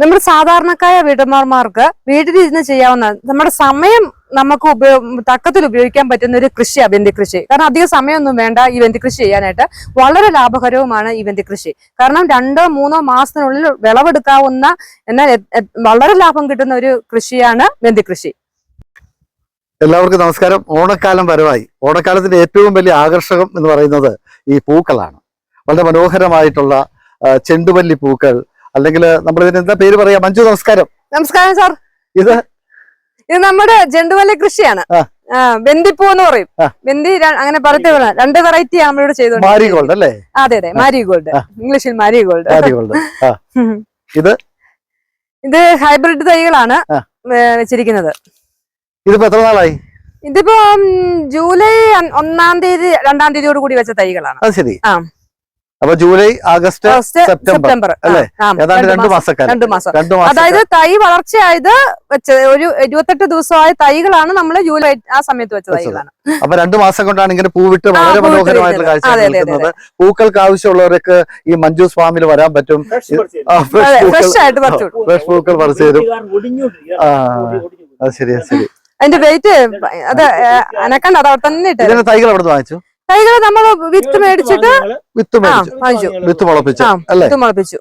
നമ്മുടെ സാധാരണക്കായ വീട്ടമ്മമാർക്ക് വീട്ടിലിരുന്ന് ചെയ്യാവുന്ന നമ്മുടെ സമയം നമുക്ക് ഉപയോഗ തക്കത്തിൽ ഉപയോഗിക്കാൻ പറ്റുന്ന ഒരു കൃഷിയാണ് വെന്തി കൃഷി. കാരണം അധികം സമയമൊന്നും വേണ്ട ഈ വെന്തി കൃഷി ചെയ്യാനായിട്ട്. വളരെ ലാഭകരവുമാണ് ഈ വെന്തി കൃഷി. കാരണം രണ്ടോ മൂന്നോ മാസത്തിനുള്ളിൽ വിളവെടുക്കാവുന്ന എന്നാൽ വളരെ ലാഭം കിട്ടുന്ന ഒരു കൃഷിയാണ് വെന്തി കൃഷി. എല്ലാവർക്കും നമസ്കാരം. ഓണക്കാലം വരവായി. ഓണക്കാലത്തിന്റെ ഏറ്റവും വലിയ ആകർഷകം എന്ന് പറയുന്നത് ഈ പൂക്കളാണ്. വളരെ മനോഹരമായിട്ടുള്ള ചെണ്ടുമല്ലി പൂക്കൾ അല്ലെങ്കിൽ നമ്മൾ ഇതിന് എന്താ പേര് പറയാ? മഞ്ജു നമസ്കാരം. നമസ്കാരം സാർ. ഇത്? ഇത് നമ്മുടെ ജണ്ടുവല്ലി കൃഷിയാണ്. വെന്തിപ്പൂ എന്ന് പറയും. വെന്തി അങ്ങനെ പറയത്തെ രണ്ട് വെറൈറ്റി നമ്മളിവിടെ ചെയ്തോണ്ട് മാരിഗോൾഡ് അല്ലേ? അതെ അതെ. മാരിഗോൾഡ് ഇംഗ്ലീഷിൽ മാരിഗോൾഡ് മാരിഗോൾഡ് ഇത്? ഇത് ഹൈബ്രിഡ് തൈകളാണ് വെച്ചിരിക്കുന്നത്. ഇതിപ്പോ എത്ര നാളായി? ഇതിപ്പോ ജൂലൈ ഒന്നാം തീയതി രണ്ടാം തീയതിയോട് കൂടി വെച്ച തൈകളാണ്. ശരി. ആ. അപ്പൊ ജൂലൈ ആഗസ്റ്റ് ഓഗസ്റ്റ്, സെപ്റ്റംബർ അല്ലെ? ഏതാണ്ട് രണ്ട് രണ്ടു മാസം. മാസക്കാലം. രണ്ട് മാസം. അതായത് തൈ വളർച്ചയായത് വെച്ച ഒരു ഇരുപത്തെട്ട് ദിവസമായ തൈകളാണ് നമ്മൾ ജൂലൈ ആ സമയത്ത് വെച്ച തൈകളാണ്. അപ്പൊ രണ്ടു മാസം കൊണ്ടാണ് ഇങ്ങനെ പൂവിട്ട് വളരെ മനോഹരമായിട്ടുള്ള. കാഴ്ച നിൽക്കുന്നത്. പൂക്കൾക്ക് ആവശ്യമുള്ളവർക്ക് ഈ മഞ്ജൂസ് ഫാമിൽ വരാൻ പറ്റും. ഫ്രഷ് ആയിട്ട് പറിച്ചു ഫ്രഷ് പൂക്കൾ പറിച്ചു തരും. ആ. അത് ശരി അത് ശരി. അതിന്റെ വെയിറ്റ് അത് അനക്കണ്ട അത് അവിടെ തന്നെ തൈകൾ അവിടെ വാങ്ങിച്ചു? തൈകൾ നമ്മൾ വിത്ത് മേടിച്ചിട്ട് വിത്ത് മേടിച്ചു. വിത്ത് മുളപ്പിച്ചു. അല്ലേ? വിത്ത് മുളപ്പിച്ചു.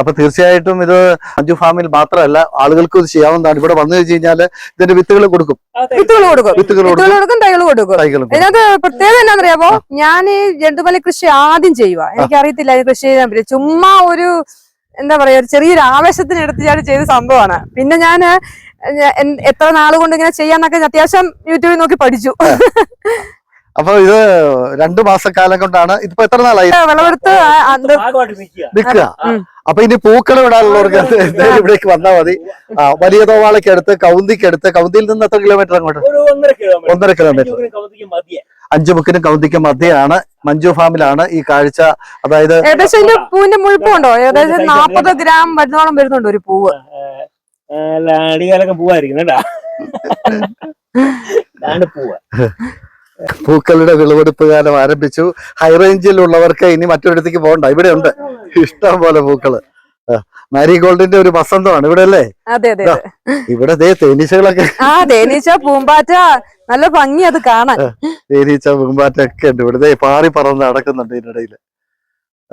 അപ്പൊ തീർച്ചയായിട്ടും ഇത് അഞ്ചു ഫാമിൽ മാത്രമല്ല ആളുകൾക്ക് ഇത് ചെയ്യാവുന്നതാണ്. ഇവിടെ വന്നു കഴിഞ്ഞു കഴിഞ്ഞാൽ ഇതിന്റെ വിത്തുകൾ കൊടുക്കും. വിത്തുകൾ കൊടുക്കും. വിത്തുകൾ കൊടുക്കും. തൈകൾ കൊടുക്കും. തൈകളും. ഇതിനകത്ത് പ്രത്യേകത എന്താണെന്നറിയാമോ? ഞാൻ ഈ ജണ്ടുമലി കൃഷി ആദ്യം ചെയ്യുക എനിക്കറിയത്തില്ല ഈ കൃഷി ചെയ്യാൻ പറ്റും ചുമ്മാ ഒരു എന്താ പറയാ ഒരു ചെറിയൊരു ആവേശത്തിന് എടുത്ത് ഞാൻ ചെയ്ത സംഭവമാണ്. പിന്നെ ഞാൻ എത്ര നാളുകൊണ്ട് കൊണ്ട് ഇങ്ങനെ ചെയ്യാന്നൊക്കെ അത്യാവശ്യം യൂട്യൂബിൽ നോക്കി പഠിച്ചു. അപ്പൊ ഇത് രണ്ടു മാസക്കാലം കൊണ്ടാണ് ഇതിപ്പോ എത്ര നാളായി? വിളവെടുത്ത് നിൽക്കുക അപ്പൊ ഇനി പൂക്കൾ വിടാനുള്ളവർക്ക് ഇവിടേക്ക് വന്നാൽ മതി. ആ, വലിയ തോവാളയ്ക്ക് അടുത്ത് കൗന്തിക്ക് അടുത്ത് കൗന്തിയിൽ നിന്ന് എത്ര കിലോമീറ്റർ അങ്ങോട്ട്? ഒരു ഒന്നര കിലോമീറ്റർ അഞ്ചു മുക്കിനും കൗന്തിക്കും മധ്യയാണ് മഞ്ജു ഫാമിലാണ് ഈ കാഴ്ച. അതായത് ഏകദേശം ഇതിന്റെ പൂവിന്റെ മുഴുപ്പുണ്ടോ? ഏകദേശം നാപ്പത് ഗ്രാം വരുന്നോളം വരുന്നുണ്ട് ഒരു പൂവ്. അടികാലൊക്കെ പൂവായിരിക്കും കേട്ടാ. പൂവ്. പൂക്കളുടെ വിളവെടുപ്പ് കാലം ആരംഭിച്ചു. ഹൈറേഞ്ചിൽ ഉള്ളവർക്ക് ഇനി മറ്റൊരിടത്തേക്ക് പോകണ്ട. ഇവിടെ ഉണ്ട് ഇഷ്ടം പോലെ പൂക്കൾ. മാരിഗോൾഡിന്റെ ഒരു വസന്തമാണ് ഇവിടെ അല്ലേ? അതെ അതെ ഇവിടെ തേനീച്ചകളൊക്കെ. ആ തേനീച്ച പൂമ്പാറ്റ നല്ല ഭംഗി അത് കാണാൻ. തേനീച്ച പൂമ്പാറ്റൊക്കെ ഉണ്ട് ഇവിടെ. പാറി പറന്ന് നടക്കുന്നുണ്ട് ഇതിനിടയിൽ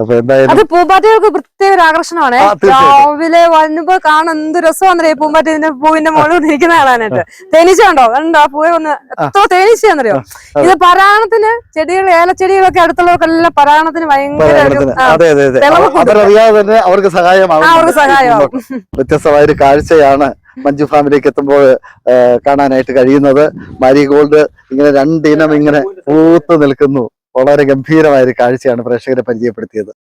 അപ്പൊ എന്തായാലും അത് പൂമ്പാറ്റകൾക്ക് പ്രത്യേക ഒരു ആകർഷണമാണ്. രാവിലെ വരുമ്പോ കാണാൻ എന്ത് രസമാണെന്നറിയോ? പൂമ്പാറ്റ ഇതിന്റെ പൂവിന്റെ മുകളിൽ നിൽക്കുന്ന കാണാനായിട്ട് തേനീച്ച ഉണ്ടോ കണ്ടോ? ആ പൂവ് ഒന്ന് എത്ര തേനീച്ചയാണെന്നറിയോ? ഇത് പരാണത്തിന് ചെടികൾ ഏലച്ചെടികളൊക്കെ അടുത്തുള്ളവർക്കെല്ലാം പരാണത്തിന് ഭയങ്കര അവരറിയാതെ തന്നെ അവർക്ക് സഹായമാവും അവർക്ക് സഹായമാവും വ്യത്യസ്തമായ ഒരു കാഴ്ചയാണ് മഞ്ജു ഫാമിലേക്ക് എത്തുമ്പോൾ കാണാനായിട്ട് കഴിയുന്നത്. മാരിഗോൾഡ് ഇങ്ങനെ രണ്ടിനം ഇങ്ങനെ പൂത്ത് നിൽക്കുന്നു. വളരെ ഗംഭീരമായ ഒരു കാഴ്ചയാണ് പ്രേക്ഷകരെ പരിചയപ്പെടുത്തിയത്.